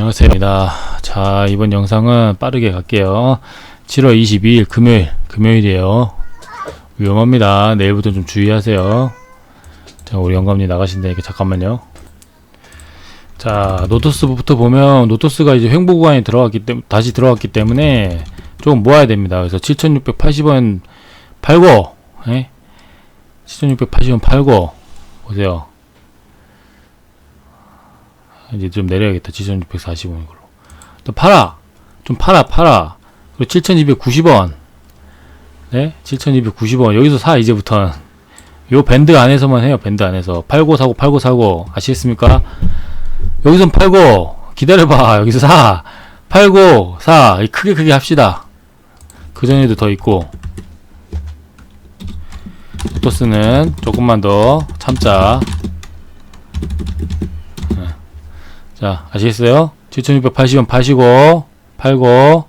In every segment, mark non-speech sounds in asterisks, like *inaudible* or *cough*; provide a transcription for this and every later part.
안녕하세요. 자, 이번 영상은 빠르게 갈게요. 7월 22일 금요일, 금요일이에요. 위험합니다. 내일부터 좀 주의하세요. 자, 우리 영감님 나가신다니까 잠깐만요. 자, 노토스부터 보면 노토스가 이제 횡보 구간에 들어갔기 때문에 다시 들어갔기 때문에 좀 모아야 됩니다. 그래서 7,680원 팔고, 예? 7,680원 팔고 보세요. 이제 좀 내려야겠다. 7,640원 이걸로. 또 팔아. 좀 팔아, 팔아. 그리고 7,290원. 네? 7,290원. 여기서 사, 이제부터는. 요 밴드 안에서만 해요. 밴드 안에서. 팔고 사고, 팔고 사고. 아시겠습니까? 여기선 팔고, 기다려봐. 여기서 사. 팔고, 사. 크게 크게 합시다. 그 전에도 더 있고. 토스는 조금만 더 참자. 자, 아시겠어요? 7,680원 파시고, 팔고,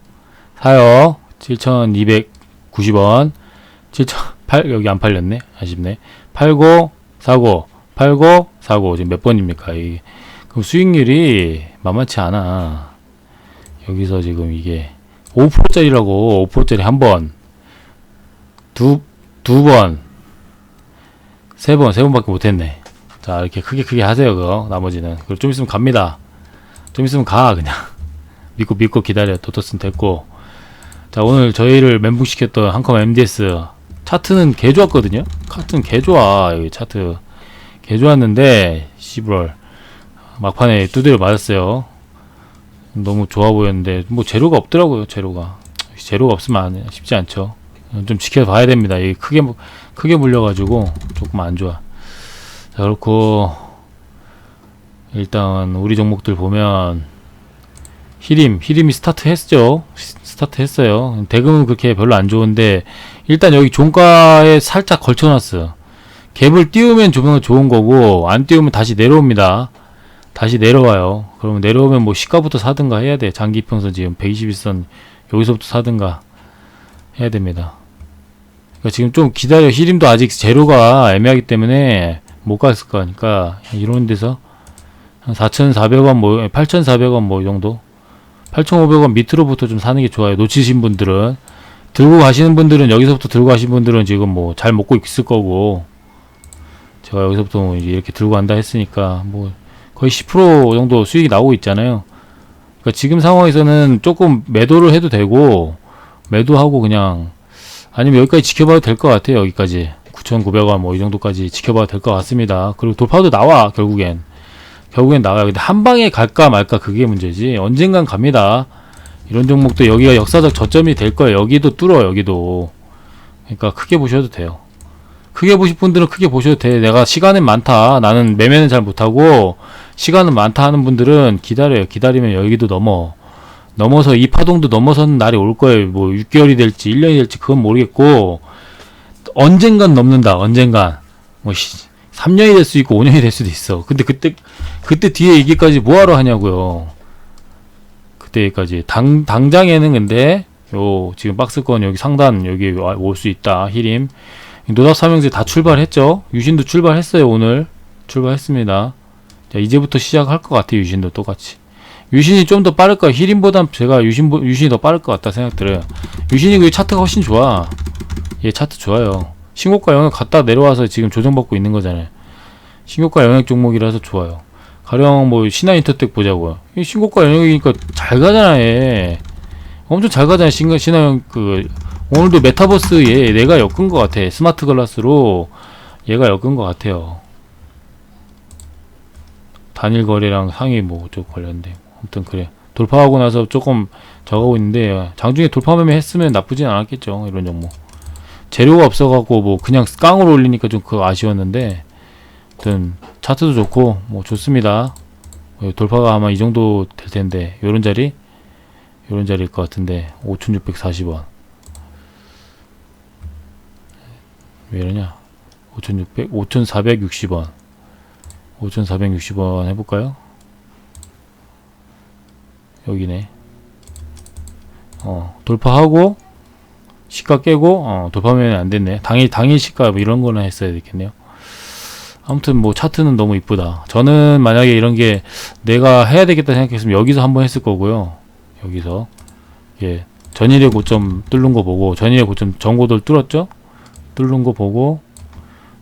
사요. 7,290원. 7,000, 팔, 여기 안 팔렸네. 아쉽네. 팔고, 사고, 팔고, 사고. 지금 몇 번입니까? 이, 그럼 수익률이 만만치 않아. 여기서 지금 이게 5%짜리라고, 5%짜리 한 번. 두, 두 번. 세 번, 세 번밖에 못했네. 자, 이렇게 크게 크게 하세요, 그거. 나머지는. 그리고 좀 있으면 갑니다. 좀 있으면 가, 그냥. *laughs* 믿고 믿고 기다려. 도토스는 됐고. 자, 오늘 저희를 멘붕시켰던 한컴 MDS. 차트는 개 좋았거든요? 차트는 개 좋아. 여기 차트. 개 좋았는데, 시브럴. 막판에 두드려 맞았어요. 너무 좋아 보였는데, 뭐, 재료가 없더라고요, 재료가. 재료가 없으면 안, 쉽지 않죠. 좀 지켜봐야 됩니다. 이 크게, 물- 크게 물려가지고, 조금 안 좋아. 자, 그렇고, 일단, 우리 종목들 보면, 히림, 히림이 스타트 했죠. 시- 스타트 했어요. 대금은 그렇게 별로 안 좋은데, 일단 여기 종가에 살짝 걸쳐놨어. 갭을 띄우면 조명 좋은 거고, 안 띄우면 다시 내려옵니다. 다시 내려와요. 그러면 내려오면 뭐 시가부터 사든가 해야 돼. 장기평선 지금 121선, 여기서부터 사든가 해야 됩니다. 그러니까 지금 좀 기다려. 히림도 아직 재료가 애매하기 때문에 못 갔을 거니까 이런 데서 한 4,400원 뭐 8,400원 뭐 이 정도 8,500원 밑으로부터 좀 사는 게 좋아요. 놓치신 분들은 들고 가시는 분들은 여기서부터 들고 가신 분들은 지금 뭐 잘 먹고 있을 거고 제가 여기서부터 뭐 이렇게 들고 간다 했으니까 뭐 거의 10% 정도 수익이 나오고 있잖아요. 그러니까 지금 상황에서는 조금 매도를 해도 되고 매도하고 그냥 아니면 여기까지 지켜봐도 될 것 같아요. 여기까지 9,900원 뭐 이 정도까지 지켜봐도 될 것 같습니다. 그리고 돌파도 나와 결국엔 결국엔 나와요. 근데 한 방에 갈까 말까 그게 문제지. 언젠간 갑니다. 이런 종목도 여기가 역사적 저점이 될 거예요. 여기도 뚫어 여기도. 그러니까 크게 보셔도 돼요. 크게 보실 분들은 크게 보셔도 돼. 내가 시간은 많다. 나는 매매는 잘 못하고 시간은 많다 하는 분들은 기다려요. 기다리면 여기도 넘어. 넘어서 이 파동도 넘어서는 날이 올 거예요. 뭐 6개월이 될지 1년이 될지 그건 모르겠고 언젠간 넘는다. 언젠간. 뭐 3년이 될 수 있고 5년이 될 수도 있어. 근데 그때 그때 뒤에 얘기까지 뭐 하러 하냐고요. 그때까지 당 당장에는 근데 요 지금 박스권 여기 상단 여기 올 수 있다. 히림 노답 삼형제 다 출발했죠. 유신도 출발했어요 오늘 출발했습니다. 자 이제부터 시작할 것 같아요. 유신도 똑같이. 유신이 좀 더 빠를까? 히림보단 제가 유신 유신이 더 빠를 것 같다 생각 들어요. 유신이 그 차트가 훨씬 좋아. 얘 차트 좋아요. 신고가 영역 갔다 내려와서 지금 조정받고 있는 거잖아요. 신고가 영역 종목이라서 좋아요. 가령 뭐 신한인터텍 보자고요. 이 신고가 영역이니까 잘 가잖아 얘. 엄청 잘 가잖아 신가 신한 그 오늘도 메타버스 얘 내가 엮은 것 같아. 스마트 글라스로 얘가 엮은 것 같아요. 단일 거래랑 상위 뭐쪽 관련돼. 아무튼 그래. 돌파하고 나서 조금 저가고 있는데 장중에 돌파 매매 했으면 나쁘진 않았겠죠. 이런 종목. 재료가 없어갖고 뭐 그냥 깡으로 올리니까 좀 그거 아쉬웠는데 아무튼 차트도 좋고 뭐 좋습니다. 어, 돌파가 아마 이 정도 될 텐데 요런 자리? 요런 자리일 것 같은데 5,640원. 왜 이러냐? 5,600 5,460원. 5,460원 해볼까요? 여기네. 어 돌파하고 시가 깨고 어 돌파면 안 됐네 당일 당일 시가 뭐 이런 거나 했어야 되겠네요 아무튼 뭐 차트는 너무 이쁘다. 저는 만약에 이런 게 내가 해야 되겠다 생각했으면 여기서 한번 했을 거고요. 여기서 예 전일의 고점 뚫는 거 보고 전일의 고점 전고들 뚫었죠? 뚫는 거 보고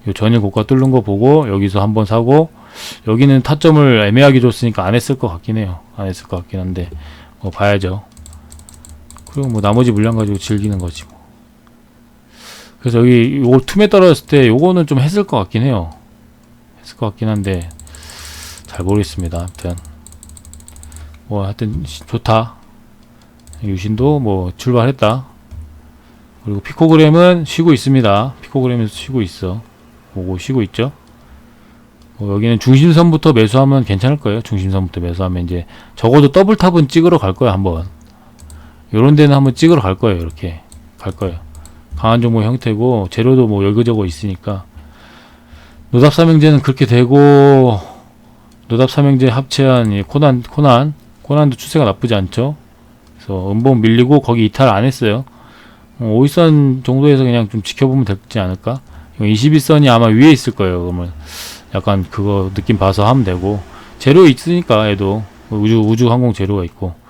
요 전일 고가 뚫는 거 보고 여기서 한번 사고 여기는 타점을 애매하게 줬으니까 안 했을 것 같긴 해요. 안 했을 것 같긴 한데 뭐 봐야죠. 그리고 뭐 나머지 물량 가지고 즐기는 거지 뭐. 그래서 여기 요거 틈에 떨어졌을 때 요거는 좀 했을 것 같긴 해요. 했을 것 같긴 한데 잘 모르겠습니다. 아무튼 뭐 하여튼 시- 좋다. 유신도 뭐 출발했다. 그리고 피코그램은 쉬고 있습니다. 피코그램에서 쉬고 있어. 보고 쉬고 있죠. 뭐 여기는 중심선부터 매수하면 괜찮을 거예요. 중심선부터 매수하면 이제 적어도 더블 탑은 찍으러 갈 거예요. 한번. 요런 데는 한번 찍으러 갈 거예요. 이렇게 갈 거예요. 강한 종목 형태고 재료도 뭐 여기저기 있으니까 노답 삼형제는 그렇게 되고 노답 삼형제 합체한 이 코난 코난 코난도 추세가 나쁘지 않죠. 그래서 음봉 밀리고 거기 이탈 안 했어요. 어, 5일선 정도에서 그냥 좀 지켜보면 되지 않을까? 21선이 아마 위에 있을 거예요. 그러면 약간 그거 느낌 봐서 하면 되고 재료 있으니까 얘도 우주 우주 항공 재료가 있고 그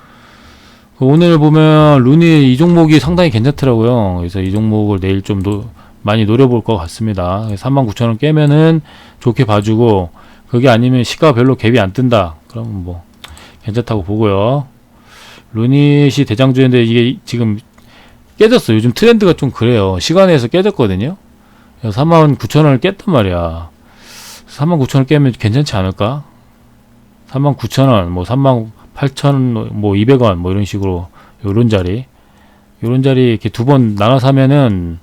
오늘 보면 루니 이 종목이 상당히 괜찮더라고요. 그래서 이 종목을 내일 좀 노, 많이 노려볼 것 같습니다. 39,000원 깨면은 좋게 봐주고 그게 아니면 시가 별로 갭이 안 뜬다. 그러면 뭐 괜찮다고 보고요. 루닛이 대장주인데 이게 지금 깨졌어. 요즘 트렌드가 좀 그래요. 시간에서 깨졌거든요. 그래서 39,000원을 깼단 말이야. 39,000원 깨면 괜찮지 않을까? 39,000원, 뭐 38,000원, 뭐 200원, 뭐 이런 식으로 요런 자리. 요런 자리 이렇게 두 번 나눠 사면은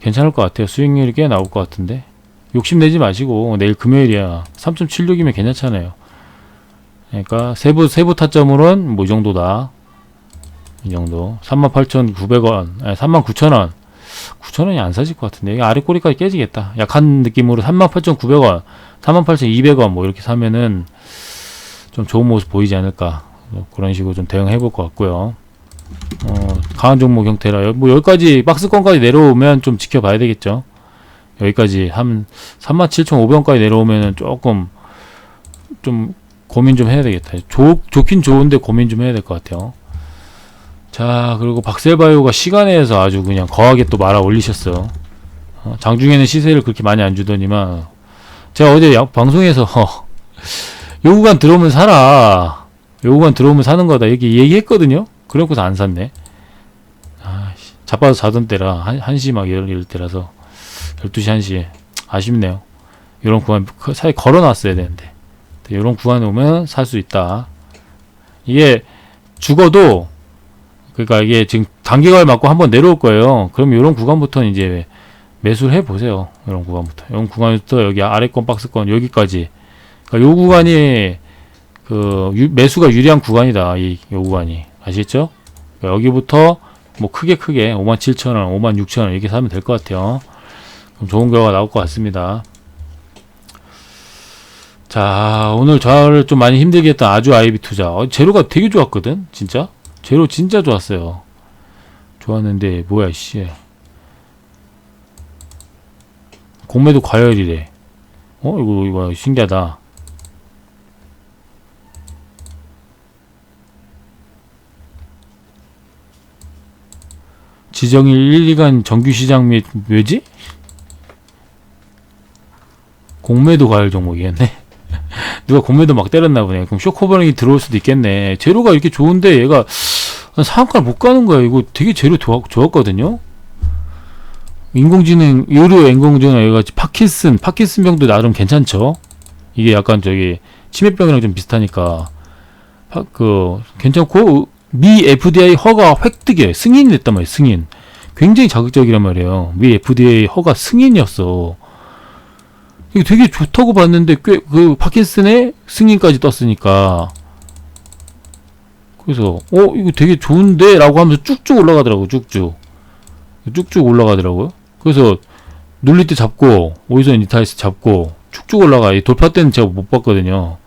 괜찮을 것 같아요. 수익률이 꽤 나올 것 같은데. 욕심내지 마시고 내일 금요일이야. 3.76이면 괜찮잖아요. 그러니까 세부 세부 타점으로는 뭐 이 정도다. 이 정도. 38,900원. 아니 39,000원. 9,000원이 안 사질 것 같은데. 아래 꼬리까지 깨지겠다. 약한 느낌으로 38,900원, 38,200원 뭐 이렇게 사면은 좀 좋은 모습 보이지 않을까. 뭐 그런 식으로 좀 대응해 볼 것 같고요. 어, 강한 종목 형태라 뭐 여기까지 박스권까지 내려오면 좀 지켜봐야 되겠죠. 여기까지 한 37,500원까지 내려오면은 조금 좀 고민 좀 해야 되겠다. 좋, 좋긴 좋은데 고민 좀 해야 될 것 같아요. 자, 그리고 박셀바이오가 시간에서 아주 그냥 거하게 또 말아 올리셨어. 어, 장중에는 시세를 그렇게 많이 안 주더니만 제가 어제 야- 방송에서 *laughs* 요 구간 들어오면 사라. 요 구간 들어오면 사는 거다. 이렇게 얘기했거든요. 그래놓고서 안 샀네. 아, 씨, 자빠서 자던 때라 한, 1시 막 이럴, 이럴 때라서 12시 1시에 아쉽네요. 이런 구간 그 사이 걸어놨어야 되는데 이런 구간에 오면 살 수 있다. 이게 죽어도 그러니까 이게 지금 단계갈 맞고 한번 내려올 거예요. 그럼 이런 구간부터는 이제 매수를 해 보세요. 이런 구간부터. 이런 구간부터 여기 아래권 박스권 여기까지. 그러니까 요 구간이 그 유- 매수가 유리한 구간이다. 이 요 구간이 아시겠죠? 그러니까 여기부터 뭐 크게 크게 57,000원, 56,000원 이렇게 사면 될 것 같아요. 그럼 좋은 결과 나올 것 같습니다. 자, 오늘 저를 좀 많이 힘들게 했던 아주 아이비 투자. 어, 재료가 되게 좋았거든, 진짜. 재료 진짜 좋았어요. 좋았는데, 뭐야, 씨. 공매도 과열이래. 어, 이거, 이거, 신기하다. 지정일 1, 2간 정규시장 및, 왜지? 공매도 과열 종목이겠네. *laughs* 누가 공매도 막 때렸나 보네. 그럼 쇼커버링이 들어올 수도 있겠네. 재료가 이렇게 좋은데 얘가 상한가를 못 가는 거야. 이거 되게 재료 좋았, 좋았거든요. 인공지능, 의료 인공지능 얘가 파킨슨, 파킨슨 병도 나름 괜찮죠. 이게 약간 저기 치매병이랑 좀 비슷하니까 파, 그 괜찮고 미 FDA 허가 획득에 승인이 됐단 말이에요. 승인. 굉장히 자극적이란 말이에요. 미 FDA 허가 승인이었어. 이게 되게 좋다고 봤는데 꽤 그 파킨슨의 승인까지 떴으니까 그래서 어 이거 되게 좋은데 라고 하면서 쭉쭉 올라가더라고 쭉쭉 쭉쭉 올라가더라고요. 그래서 눌릴 때 잡고 오이선 이탈스 잡고 쭉쭉 올라가. 이 돌파 때는 제가 못 봤거든요.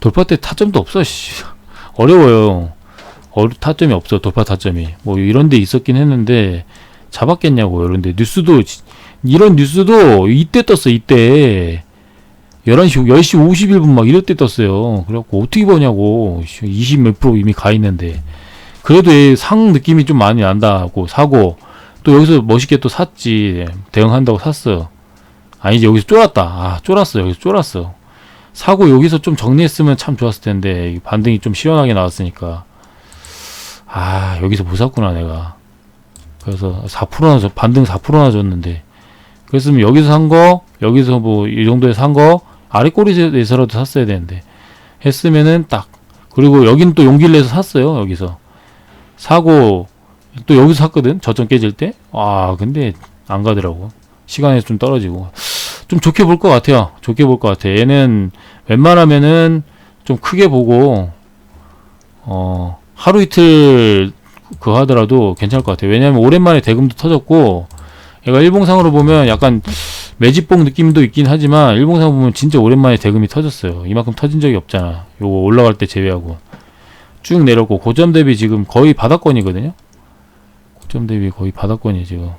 돌파 때 타점도 없어. 씨. *laughs* 어려워요. 어려 타점이 없어. 돌파 타점이. 뭐 이런 데 있었긴 했는데 잡았겠냐고. 이런데 뉴스도 지- 이런 뉴스도 이때 떴어. 이때 11시, 10시 51분 막 이럴 때 떴어요. 그래갖고 어떻게 보냐고. 20 몇 프로 이미 가 있는데. 그래도 얘상 느낌이 좀 많이 난다고 사고, 또 여기서 멋있게 또 샀지. 대응한다고 샀어. 아니지, 여기서 쫄았다. 아, 쫄았어. 여기서 쫄았어. 사고 여기서 좀 정리했으면 참 좋았을 텐데, 이 반등이 좀 시원하게 나왔으니까. 아, 여기서 못 샀구나, 내가. 그래서 4%나 줬, 반등 4%나 줬는데. 그랬으면 여기서 산 거, 여기서 뭐 이 정도에 산 거, 아래 꼬리에서라도 샀어야 되는데. 했으면은 딱. 그리고 여긴 또 용기를 내서 샀어요, 여기서. 사고, 또 여기서 샀거든, 저점 깨질 때. 아, 근데 안 가더라고. 시간에서 좀 떨어지고. 좀 좋게 볼 것 같아요. 좋게 볼 것 같아. 얘는 웬만하면은 좀 크게 보고, 어, 하루 이틀 그거 하더라도 괜찮을 것 같아요. 왜냐면 오랜만에 대금도 터졌고, 얘가 일봉상으로 보면 약간 매집봉 느낌도 있긴 하지만, 일봉상 보면 진짜 오랜만에 대금이 터졌어요. 이만큼 터진 적이 없잖아. 요거 올라갈 때 제외하고. 쭉 내렸고, 고점 대비 지금 거의 바닥권이거든요. 고점 대비 거의 바닥권이 지금.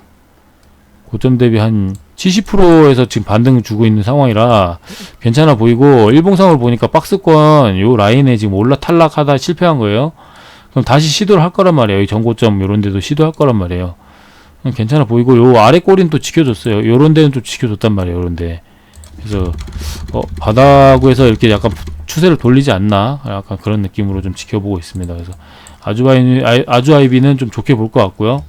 고점 대비 한 70%에서 지금 반등 주고 있는 상황이라 괜찮아 보이고 일봉상으로 보니까 박스권 요 라인에 지금 올라 탈락하다 실패한 거예요. 그럼 다시 시도를 할 거란 말이에요. 이 전고점 요런 데도 시도할 거란 말이에요. 그럼 괜찮아 보이고 요 아래 꼬리는 또 지켜줬어요. 요런 데는 또 지켜줬단 말이에요. 요런 데. 그래서 어, 바닥에서 이렇게 약간 추세를 돌리지 않나 약간 그런 느낌으로 좀 지켜보고 있습니다. 그래서 아주아이 아주 아이비는 좀 좋게 볼 것 같고요.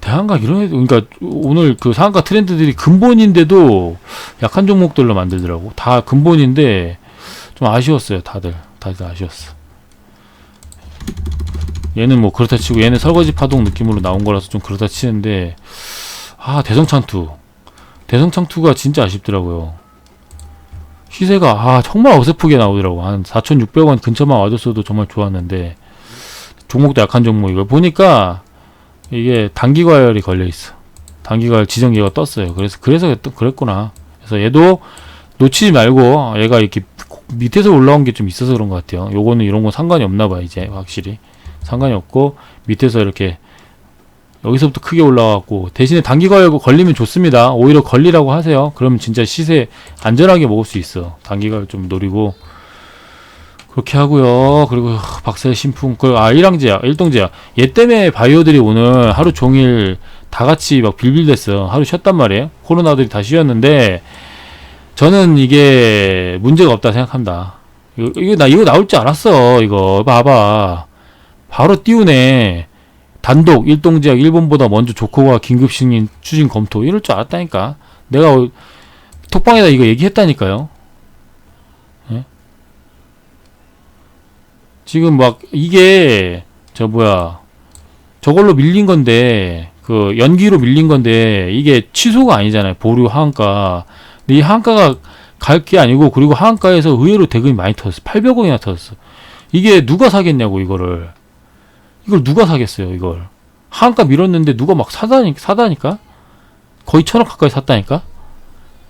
대한각 이런 애 그러니까 오늘 그 상한가 트렌드들이 근본인데도 약한 종목들로 만들더라고. 다 근본인데 좀 아쉬웠어요. 다들 다들 아쉬웠어. 얘는 뭐 그렇다 치고 얘는 설거지 파동 느낌으로 나온 거라서 좀 그렇다 치는데 아 대성창투 대성창투가 진짜 아쉽더라고요. 시세가 아 정말 어설프게 나오더라고 한 4,600원 근처만 와줬어도 정말 좋았는데 종목도 약한 종목 이걸 보니까 이게 단기 과열이 걸려 있어. 단기 과열 지정기가 떴어요. 그래서 그래서 또 그랬구나. 그래서 얘도 놓치지 말고 얘가 이렇게 밑에서 올라온 게 좀 있어서 그런 것 같아요. 요거는 이런 거 상관이 없나 봐 이제 확실히 상관이 없고 밑에서 이렇게 여기서부터 크게 올라왔고 대신에 단기 과열 걸리면 좋습니다. 오히려 걸리라고 하세요. 그러면 진짜 시세 안전하게 먹을 수 있어. 단기 과열 좀 노리고 그렇게 하고요. 그리고 박사의 신풍, 그 아, 일항제야, 일동제야. 얘 때문에 바이오들이 오늘 하루 종일 다 같이 막 빌빌댔어. 하루 쉬었단 말이에요. 코로나들이 다 쉬었는데 저는 이게 문제가 없다 생각합니다. 이거, 이거 나 이거 나올 줄 알았어. 이거 봐봐. 바로 띄우네. 단독 일동 제약 일본보다 먼저 조커가 긴급 승인 추진 검토 이럴 줄 알았다니까. 내가 어- 톡방에다 이거 얘기했다니까요. 지금 막 이게 저 뭐야 저걸로 밀린 건데 그 연기로 밀린 건데 이게 취소가 아니잖아요 보류 하한가 근데 이 하한가가 갈 게 아니고 그리고 하한가에서 의외로 대금이 많이 터졌어. 800원이나 터졌어. 이게 누가 사겠냐고 이거를. 이걸 누가 사겠어요 이걸. 하한가 밀었는데 누가 막 사다니 사다니까? 거의 천억 가까이 샀다니까?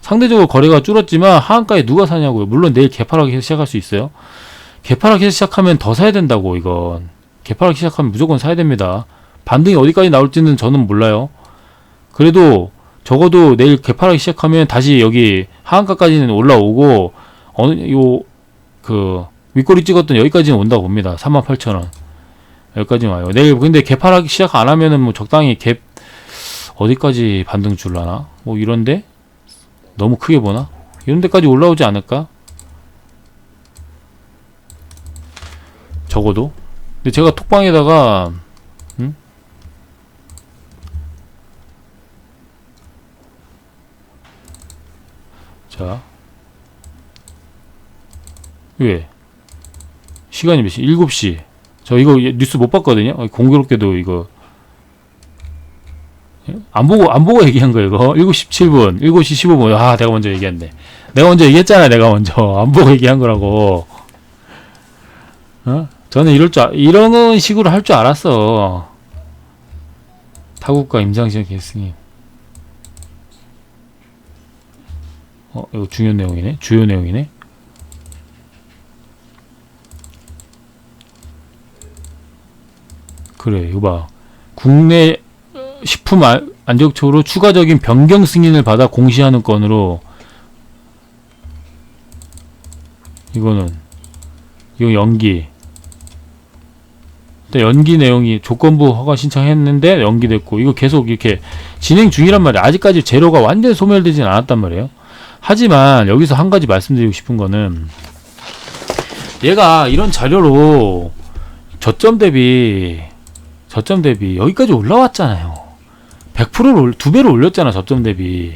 상대적으로 거래가 줄었지만 하한가에 누가 사냐고요 물론 내일 개팔하기 시작할 수 있어요. 개파락기 시작하면 더 사야 된다고 이건. 개파락기 시작하면 무조건 사야 됩니다. 반등이 어디까지 나올지는 저는 몰라요. 그래도 적어도 내일 개파락기 시작하면 다시 여기 하한가까지는 올라오고 어느 요 그 윗꼬리 찍었던 여기까지는 온다고 봅니다. 38,000원. 여기까지 와요. 내일 근데 개파락기 시작 안 하면은 뭐 적당히 갭 어디까지 반등 줄라나? 뭐 이런데? 너무 크게 보나? 이런 데까지 올라오지 않을까? 적어도. 근데 제가 톡방에다가 음? 자. 왜? 시간이 몇 시? 7시. 저 이거 뉴스 못 봤거든요. 어, 공교롭게도 이거 안 보고 안 보고 얘기한 거예요. 이거 7시 17분, 7시 15분. 아, 내가 먼저 얘기했네. 내가 먼저 얘기했잖아. 내가 먼저 *laughs* 안 보고 얘기한 거라고. 어? 저는 이럴 줄, 알- 이런 식으로 할 줄 알았어. 타국과 임상시험 계승이. 어, 이거 중요한 내용이네? 주요 내용이네? 그래, 이거 봐. 국내 식품 안- 안정적으로 추가적인 변경 승인을 받아 공시하는 건으로 이거는 이거 연기 연기 내용이 조건부 허가 신청했는데 연기됐고 이거 계속 이렇게 진행 중이란 말이야 아직까지 재료가 완전히 소멸되진 않았단 말이에요 하지만 여기서 한 가지 말씀드리고 싶은 거는 얘가 이런 자료로 저점 대비 저점 대비 여기까지 올라왔잖아요 100%를 올, 두 배로 올렸잖아 저점 대비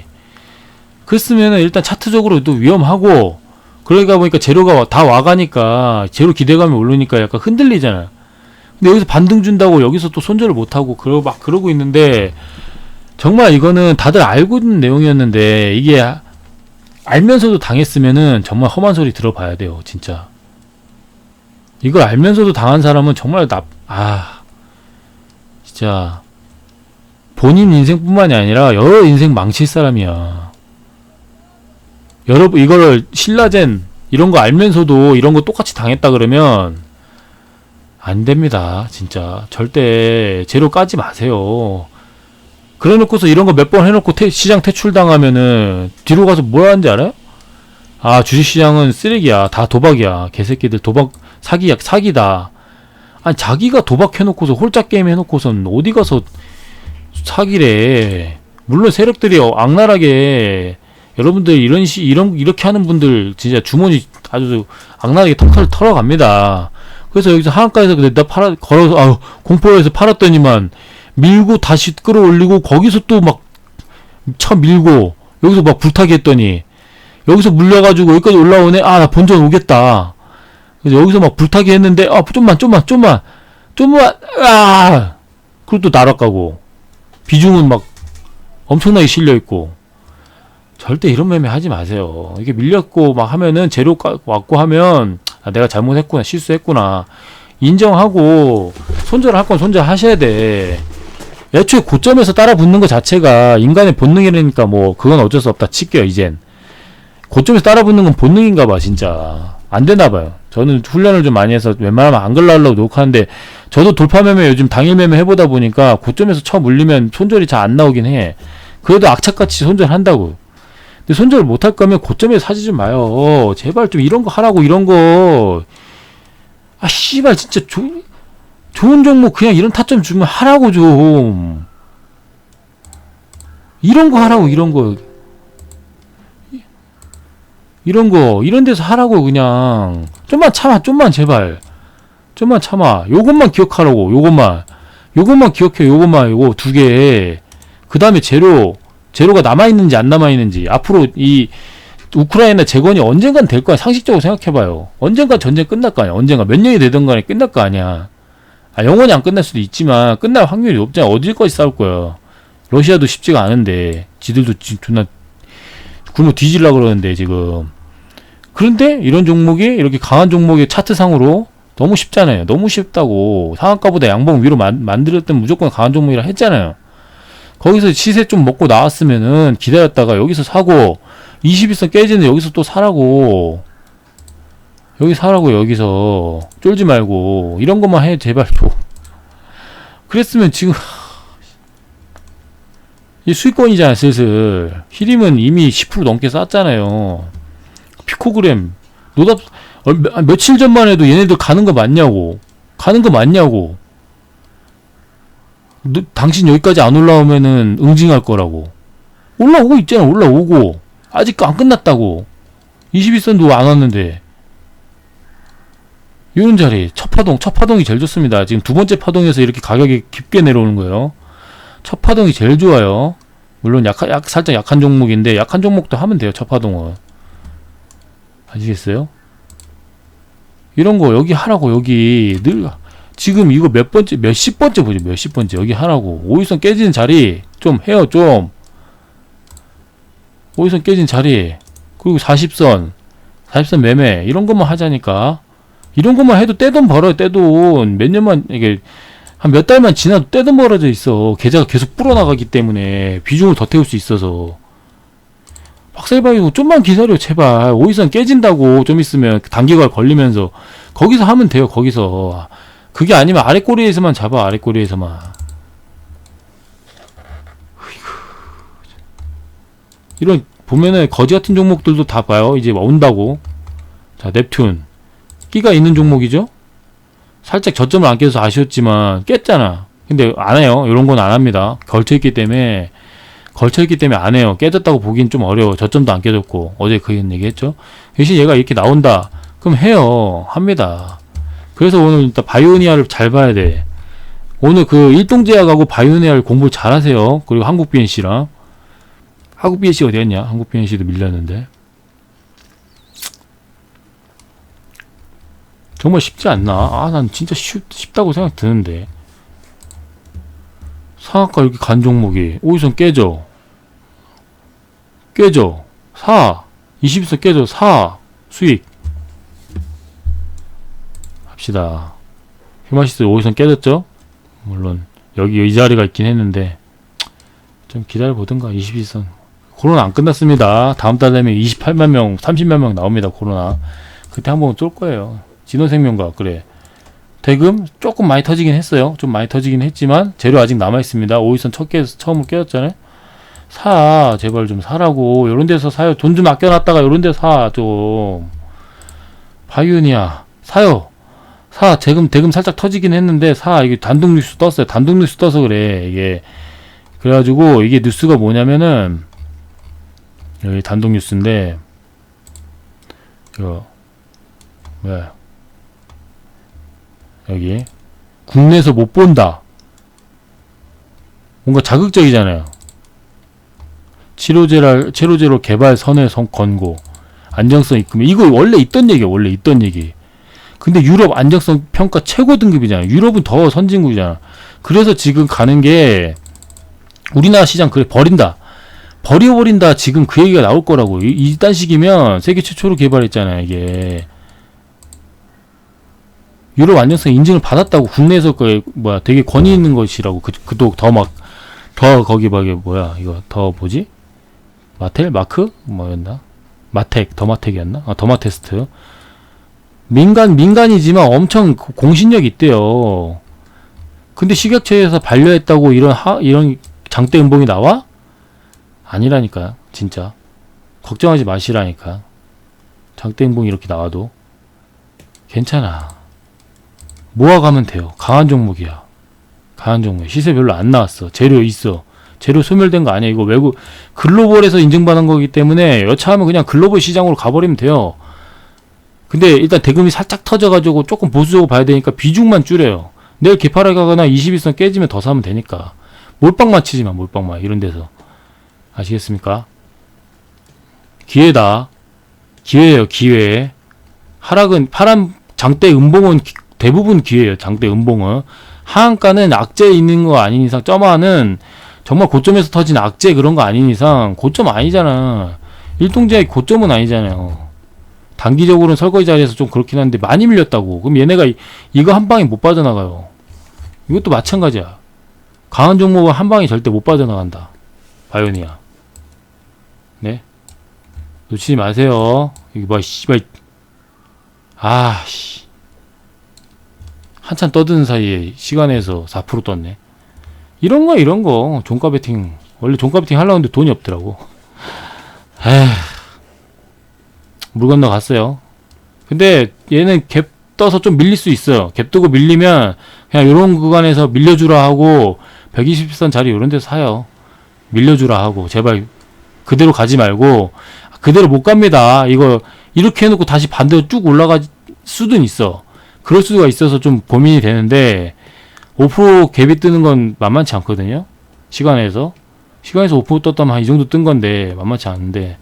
그랬으면 일단 차트적으로 또 위험하고 그러다 보니까 재료가 다 와가니까 재료 기대감이 오르니까 약간 흔들리잖아요. 근데 여기서 반등 준다고 여기서 또 손절을 못하고 그러 막 그러고 있는데 정말 이거는 다들 알고 있는 내용이었는데 이게 알면서도 당했으면은 정말 험한 소리 들어봐야 돼요, 진짜. 이걸 알면서도 당한 사람은 정말 나, 아, 진짜 본인 인생뿐만이 아니라 여러 인생 망칠 사람이야. 여러분 이거를 신라젠 이런 거 알면서도 이런 거 똑같이 당했다 그러면 안 됩니다. 진짜 절대 재료 까지 마세요. 그래 놓고서 이런 거 몇 번 해놓고 퇴- 시장 퇴출 당하면은 뒤로 가서 뭘 하는지 알아요? 아 주식시장은 쓰레기야. 다 도박이야. 개새끼들 도박 사기야 사기다. 아니 자기가 도박해놓고서 홀짝 게임 해놓고선 어디 가서 사기래. 물론 세력들이 어, 악랄하게 여러분들 이런 시 이런 이렇게 하는 분들 진짜 주머니 아주 악랄하게 털털 털어갑니다. 그래서 여기서 하한가에서 나 팔아 걸어서 아유 공포에서 팔았더니만 밀고 다시 끌어올리고 거기서 또막쳐 밀고 여기서 막 불타게 했더니 여기서 물려가지고 여기까지 올라오네 아 나 본전 오겠다. 그래서 여기서 막 불타게 했는데 아 좀만 좀만 좀만 좀만 아 그리고 또 날아가고 비중은 막 엄청나게 실려 있고 절대 이런 매매 하지 마세요. 이게 밀렸고 막 하면은 재료 까- 왔고 하면 아, 내가 잘못했구나 실수했구나 인정하고 손절할 건 손절하셔야 돼. 애초에 고점에서 따라 붙는 것 자체가 인간의 본능이라니까 뭐 그건 어쩔 수 없다 칠게요 이젠. 고점에서 따라 붙는 건 본능인가 봐 진짜 안 되나 봐요. 저는 훈련을 좀 많이 해서 웬만하면 안 걸라려고 노력하는데 저도 돌파 매매 요즘 당일 매매 해보다 보니까 고점에서 쳐 물리면 손절이 잘 안 나오긴 해. 그래도 악착같이 손절한다고. 근데 손절 못할 거면 고점에서 사지 좀 마요. 제발 좀 이런 거 하라고 이런 거. 아 씨발 진짜 조, 좋은 종목 그냥 이런 타점 주면 하라고 좀. 이런 거 하라고 이런 거. 이런 거 이런 데서 하라고 그냥. 좀만 참아 좀만 제발. 좀만 참아. 요것만 기억하라고 요것만. 요것만 기억해 요것만 요거 두 개 그 다음에 재료 재료가 남아있는지 안 남아있는지. 앞으로 이 우크라이나 재건이 언젠간 될 거야. 상식적으로 생각해봐요. 언젠가 전쟁 끝날 거 아니야. 언젠가 몇 년이 되든 간에 끝날 거 아니야 아 영원히 안 끝날 수도 있지만 끝날 확률이 높잖아. 어디까지 싸울 거야? 러시아도 쉽지가 않은데 지들도 지- 존나 굶어 뒤질라 그러는데 지금. 그런데 이런 종목이 이렇게 강한 종목의 차트상으로 너무 쉽잖아요. 너무 쉽다고. 상한가보다 양봉 위로 만, 만들었던 무조건 강한 종목이라 했잖아요. 거기서 시세 좀 먹고 나왔으면은 기다렸다가 여기서 사고 21선 깨지는 여기서 또 사라고 여기 사라고 여기서 쫄지 말고 이런 것만 해 제발 좀 그랬으면 지금 이 수익권이잖아 슬슬 히림은 이미 10% 넘게 쌌잖아요 피코그램 노답 어, 며- 며칠 전만 해도 얘네들 가는 거 맞냐고 가는 거 맞냐고 너, 당신 여기까지 안 올라오면은 응징할 거라고. 올라오고 있잖아, 올라오고. 아직 안 끝났다고. 21선도 안 왔는데. 이런 자리, 첫 파동, 첫 파동이 제일 좋습니다. 지금 두 번째 파동에서 이렇게 가격이 깊게 내려오는 거예요. 첫 파동이 제일 좋아요. 물론 약, 약, 살짝 약한 종목인데, 약한 종목도 하면 돼요, 첫 파동은. 아시겠어요? 이런 거 여기 하라고, 여기. 늘, 지금 이거 몇 번째, 몇 십 번째 보죠, 몇 십 번째. 여기 하라고. 오일선 깨지는 자리 좀 해요, 좀. 오일선 깨진 자리. 그리고 40선, 40선 매매. 이런 것만 하자니까. 이런 것만 해도 떼돈 벌어요, 떼돈. 몇 년만, 이게, 한 몇 달만 지나도 떼돈 벌어져 있어. 계좌가 계속 불어나가기 때문에 비중을 더 태울 수 있어서. 박살바이고 좀만 기다려, 제발. 오일선 깨진다고 좀 있으면 단기가 걸리면서. 거기서 하면 돼요, 거기서. 그게 아니면 아래 꼬리에서만 잡아 아래 꼬리에서만. 이런 보면은 거지 같은 종목들도 다 봐요 이제 뭐 온다고 자, 넵튠. 끼가 있는 종목이죠? 살짝 저점을 안 깨서 아쉬웠지만 깼잖아. 근데 안 해요. 이런 건 안 합니다. 걸쳐있기 때문에 걸쳐있기 때문에 안 해요. 깨졌다고 보기엔 좀 어려워. 저점도 안 깨졌고 어제 그 얘기 했죠. 대신 얘가 이렇게 나온다. 그럼 해요. 합니다. 그래서 오늘 일단 바이오니아를 잘 봐야 돼. 오늘 그 일동제약하고 바이오니아를 공부 잘 하세요. 그리고 한국 BNC랑 한국 BNC 어디 갔냐? 한국 BNC도 밀렸는데. 정말 쉽지 않나? 아, 난 진짜 쉽, 쉽다고 생각 드는데. 상한가 이렇게 간 종목이, 오이선 깨져. 깨져. 4. 20선 깨져. 4. 수익. 합시다. 휴마시스 오이선 깨졌죠? 물론, 여기 이 자리가 있긴 했는데, 좀 기다려보든가, 22선. 코로나 안 끝났습니다. 다음 달 되면 28만 명, 30만 명 나옵니다, 코로나. 그때 한번 쏠 거예요. 진원생명과 그래 대금 조금 많이 터지긴 했어요. 좀 많이 터지긴 했지만 재료 아직 남아 있습니다. 오이선 첫 개, 처음으로 깨졌잖아요. 사 제발 좀 사라고 이런 데서 사요. 돈 좀 아껴놨다가 이런 데서 사좀 바이오니아 사요. 사 대금 대금 살짝 터지긴 했는데 사 이게 단독 뉴스 떴어요. 단독 뉴스 떠서 그래 이게 그래가지고 이게 뉴스가 뭐냐면은 여기 단독 뉴스인데 이거 뭐야 여기 국내에서 못 본다. 뭔가 자극적이잖아요. 치료제라 치료제로 개발 선회 선 권고 안정성 입금 이거 원래 있던 얘기야 원래 있던 얘기. 근데 유럽 안정성 평가 최고 등급이잖아. 유럽은 더 선진국이잖아. 그래서 지금 가는 게 우리나라 시장 그래 버린다. 버려버린다. 지금 그 얘기가 나올 거라고. 이, 이딴 식이면 세계 최초로 개발했잖아요. 이게. 유럽 안정성 인증을 받았다고 국내에서 그 뭐야 되게 권위 있는 것이라고 그 그도 더 막 더 거기 막에 뭐야 이거 더 뭐지? 마텔? 마크? 뭐였나? 마텍 더마텍이었나? 아 더마테스트 민간 민간이지만 엄청 공신력 있대요. 근데 식약처에서 반려했다고 이런 하 이런 장대 음봉이 나와? 아니라니까 진짜. 걱정하지 마시라니까. 장대 음봉이 이렇게 나와도. 괜찮아. 모아가면 돼요. 강한 종목이야. 강한 종목. 시세 별로 안 나왔어. 재료 있어. 재료 소멸된 거 아니야. 이거 외국 글로벌에서 인증받은 거기 때문에 여차하면 그냥 글로벌 시장으로 가버리면 돼요. 근데 일단 대금이 살짝 터져가지고 조금 보수적으로 봐야 되니까 비중만 줄여요. 내일 개파를 가거나 21선 깨지면 더 사면 되니까. 몰빵만 치지만 몰빵 만 이런 데서 아시겠습니까? 기회다. 기회예요. 기회. 하락은 파란 장대 음봉은 기- 대부분 기회예요. 장대 음봉은 하한가는 악재 있는 거 아닌 이상 점화는 정말 고점에서 터진 악재 그런 거 아닌 이상 고점 아니잖아. 일동제약 고점은 아니잖아요. 단기적으로는 설거지 자리에서 좀 그렇긴 한데 많이 밀렸다고. 그럼 얘네가 이, 이거 한 방에 못 빠져나가요. 이것도 마찬가지야. 강한 종목은 한 방에 절대 못 빠져나간다. 바이오니아. 네. 놓치지 마세요. 이거 봐, 씨발. 아, 씨. 한참 떠드는 사이에 시간에서 4% 떴네. 이런 거, 이런 거. 종가 베팅. 원래 종가 베팅 하려고 했는데 돈이 없더라고. 에휴. 물 건너 갔어요. 근데 얘는 갭 떠서 좀 밀릴 수 있어요. 갭 뜨고 밀리면 그냥 이런 구간에서 밀려주라 하고 120선 자리 이런 데서 사요. 밀려주라 하고 제발 그대로 가지 말고 그대로 못 갑니다. 이거 이렇게 해놓고 다시 반대로 쭉 올라갈 수도 있어. 그럴 수가 있어서 좀 고민이 되는데 5% 갭이 뜨는 건 만만치 않거든요. 시간에서 시간에서 5% 떴다면 한 이 정도 뜬 건데 만만치 않은데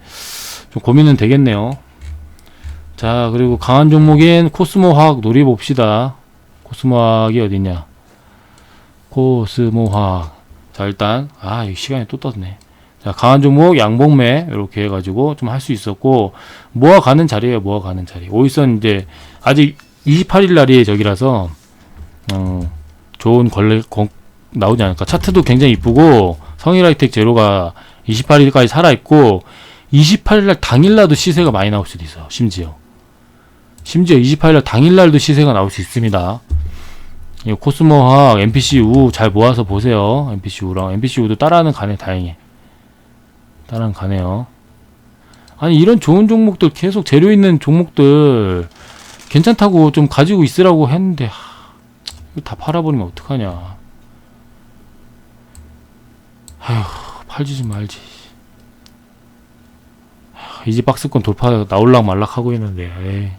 좀 고민은 되겠네요. 자 그리고 강한 종목인 코스모 화학 노려봅시다. 코스모 화학이 어디냐? 코스모 화학. 자 일단 아 이 시간이 또 떴네. 자 강한 종목 양봉매 이렇게 해가지고 좀 할 수 있었고 모아가는 자리에요 모아가는 자리. 오이선 이제 아직 28일 날이 저기라서 어, 좋은 걸레 공, 나오지 않을까. 차트도 굉장히 이쁘고 성일 하이텍 제로가 28일까지 살아 있고 28일 날 당일 날도 시세가 많이 나올 수도 있어. 심지어 심지어 28일 날 당일 날도 시세가 나올 수 있습니다. 이 코스모학, NPCU 잘 모아서 보세요. NPCU랑 NPCU도 따라하는 가네 다행히. 따라는 가네요. 아니 이런 좋은 종목들 계속 재료 있는 종목들 괜찮다고 좀 가지고 있으라고 했는데 하, 이거 다 팔아버리면 어떡하냐. 아휴 팔지 좀 말지. 하, 이제 박스권 돌파 나올락 말락 하고 있는데 에이,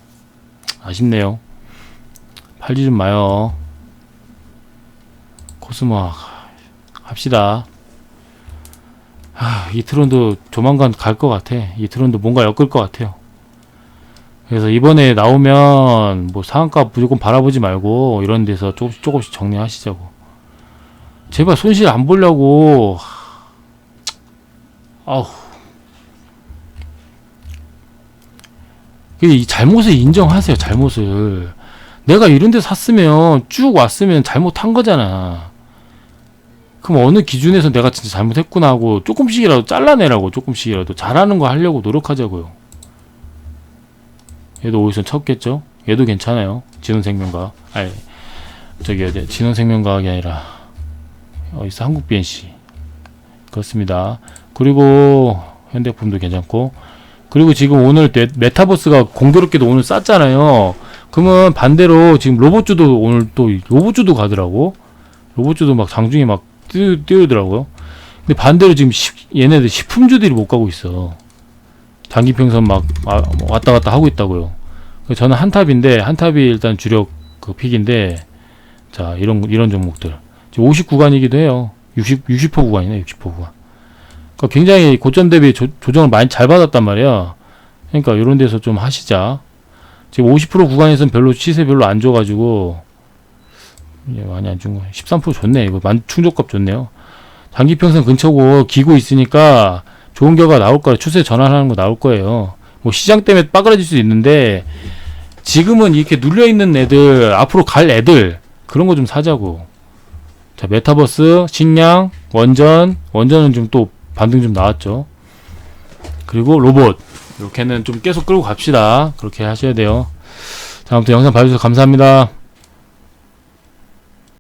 아쉽네요. 팔지 좀 마요. 코스모 합시다. 아, 이트론도 조만간 갈 것 같아. 이트론도 뭔가 엮을 것 같아요. 그래서 이번에 나오면 뭐 상한가 무조건 바라보지 말고 이런 데서 조금씩 조금씩 정리하시자고. 제발 손실 안 보려고. 하, 아우. 이 잘못을 인정하세요. 잘못을. 내가 이런 데 샀으면 쭉 왔으면 잘못한 거잖아. 그럼 어느 기준에서 내가 진짜 잘못했구나 하고 조금씩이라도 잘라내라고 조금씩이라도 잘하는 거 하려고 노력하자고요. 얘도 오일선 쳤겠죠? 얘도 괜찮아요. 진원생명과 아니 저기 진원생명과학이 아니라 어디서 한국 BNC 그렇습니다. 그리고 현대품도 괜찮고 그리고 지금 오늘 네- 메타버스가 공교롭게도 오늘 쌌잖아요. 그러면 반대로 지금 로봇주도 오늘 또 로봇주도 가더라고. 로봇주도 막 장중에 막 띄우, 띄우더라고요. 근데 반대로 지금 시- 얘네들 식품주들이 못 가고 있어. 장기평선 막 와- 왔다 갔다 하고 있다고요. 저는 한탑인데 한탑이 일단 주력 그 픽인데 자 이런 이런 종목들 지금 59간이기도 해요. 60 60% 구간이네 60% 구간. 그러니까 굉장히 고점 대비 조, 조정을 많이 잘 받았단 말이야. 그러니까 이런 데서 좀 하시자. 지금 50% 구간에서는 별로 시세 별로 안 줘가지고 예, 많이 안 준 거. 13% 좋네. 이거 만 충족값 좋네요. 장기평선 근처고 기고 있으니까 좋은 결과 나올 거예요. 추세 전환하는 거 나올 거예요. 뭐 시장 때문에 빠그라질 수도 있는데 지금은 이렇게 눌려 있는 애들 앞으로 갈 애들 그런 거 좀 사자고. 자 메타버스, 식량, 원전, 원전은 좀 또 반등 좀 나왔죠. 그리고 로봇 이렇게는 좀 계속 끌고 갑시다. 그렇게 하셔야 돼요. 자 아무튼 영상 봐주셔서 감사합니다.